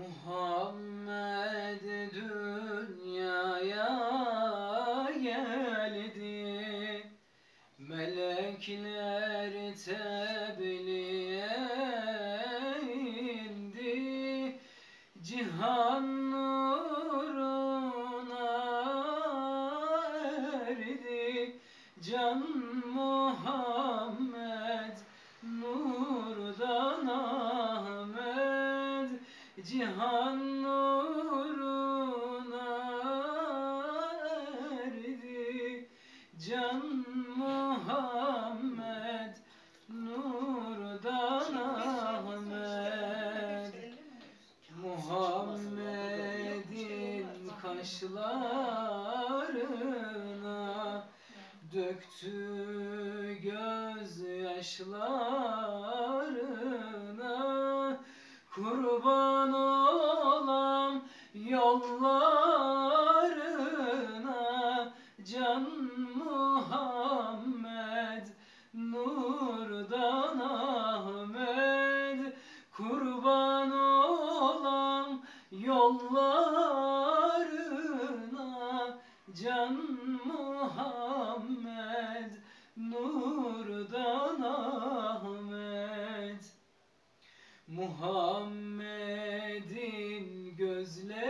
Muhammed dünyaya geldi. Melekler tebliğe indi Cihan nuruna erdi. Can Muhammed Cihan nuruna erdi. Can Muhammed nurdan Ahmet. Muhammed'in kaşlarına döktü gözyaşlarına kurban olam yollarına can Muhammed nurdan Ahmet kurban olam yollarına can Muhammed Muhammed'in gözlerine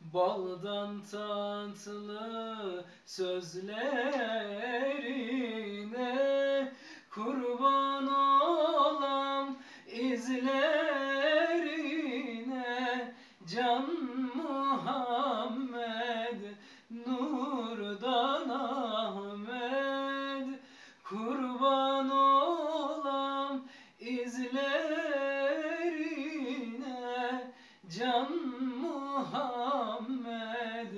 baldan tatlı sözlerine kurban can Muhammed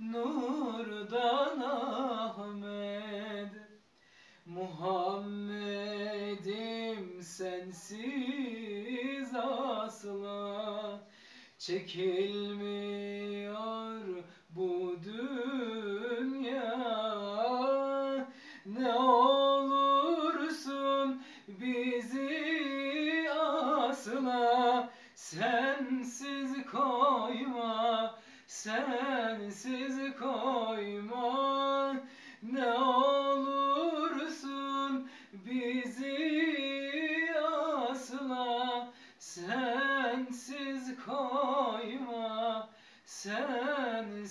nurdan Ahmet Muhammed'im sensiz asla. Çekilmiyor bu dünya. Ne olursun bizi asla sensiz koyma sensiz koyma. Ne olursun bizi asla. Sensiz koyma sen